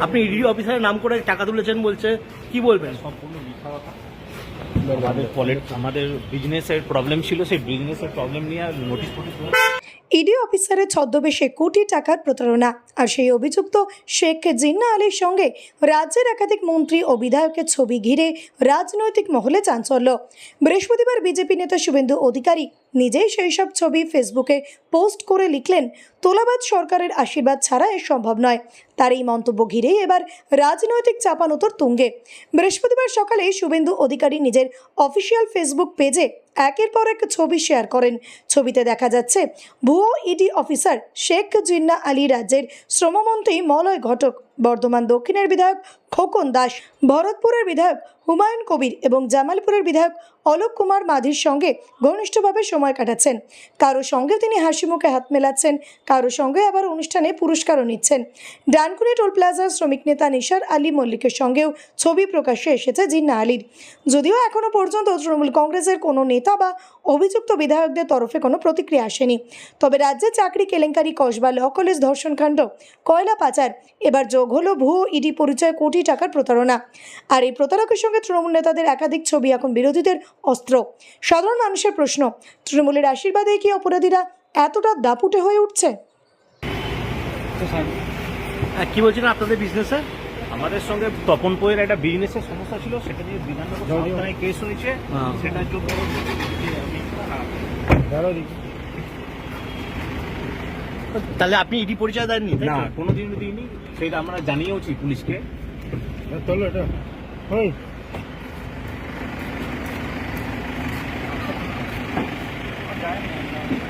আপনি ইডি অফিসারের নাম করে টাকা তুলেছেন বলছে কি বলবেন? সম্পূর্ণ আমাদের পলিট আমাদের বিজনেসের প্রবলেম ছিল সেই বিজনেসের প্রবলেম নিয়ে নোটিশ ইডি অফিসারের ছদ্মবেশে কোটি টাকার প্রতারণা আর সেই অভিযুক্ত শেখ জিন্না আলীর সঙ্গে রাজ্যের একাধিক মন্ত্রী ও বিধায়কের ছবি ঘিরে রাজনৈতিক মহলে চাঞ্চল্য। বৃহস্পতিবার বিজেপি নেতা শুভেন্দু অধিকারী নিজেই সেই সব ছবি ফেসবুকে পোস্ট করে লিখলেন তোলাবাদ সরকারের আশীর্বাদ ছাড়া এ সম্ভব নয়। তার এই মন্তব্য ঘিরেই এবার রাজনৈতিক চাপানোতর তুঙ্গে। বৃহস্পতিবার সকালে শুভেন্দু অধিকারী নিজের অফিসিয়াল ফেসবুক পেজে একের পর এক ছবি শেয়ার করেন। ছবিতে দেখা যাচ্ছে, ভুয়ো ইডি অফিসার শেখ জিন্না আলী রাজ্যের শ্রমমন্ত্রী মলয় ঘটক বর্ধমান দক্ষিণের বিধায়ক খোকন দাস, ভরতপুরের বিধায়ক হুমায়ুন কবির এবং জামালপুরের বিধায়ক অলোক কুমার মাধির সঙ্গে ঘনিষ্ঠভাবে সময় কাটাচ্ছেন। কারও সঙ্গে তিনি হাসি মুখে হাত মেলাচ্ছেন, কারও সঙ্গে আবার অনুষ্ঠানে পুরস্কারও নিচ্ছেন। ডানকুনি টোল প্লাজার শ্রমিক নেতা নিশার আলী মল্লিকের সঙ্গেও ছবি প্রকাশ্যে এসেছে জিন্না আলীর। যদিও এখনও পর্যন্ত তৃণমূল কংগ্রেসের কোনো নেতা বা অভিযুক্ত বিধায়কদের তরফে কোনো প্রতিক্রিয়া আসেনি। তবে রাজ্যে চাকরি কেলেঙ্কারি, কসবা ল কলেজ ধর্ষণকাণ্ড, কয়লা পাচার, এবার যোগ হলো ভুয়ো ইডি পরিচয় কোটি টাকার প্রতারণা। আর এই প্রতারকের সঙ্গে তৃণমূল নেতাদের একাধিক ছবি এখন বিরোধীদের অস্ত্র। সাধারণ মানুষের প্রশ্ন তৃণমূলের আশীর্বাদে কি অপরাধীরা এতটা দাপুটে হয়ে উঠছে? কি বলছিলেন আপনাদের বিজনেসে আমাদের সঙ্গে তপন পোয়ের একটা বিজনেসের সমস্যা ছিল সেটা নিয়ে বিধাননগর কেস হয়েছে। হ্যাঁ। সেটার জন্য যে আমি তাহলে আপনি ইডি পরিচয় দেননি না কোনোদিন দিইনি সেটা আমরা জানিয়েওছি পুলিশকে। হ্যাঁ, চলো এটা হ্যাঁ। আচ্ছা, আচ্ছা।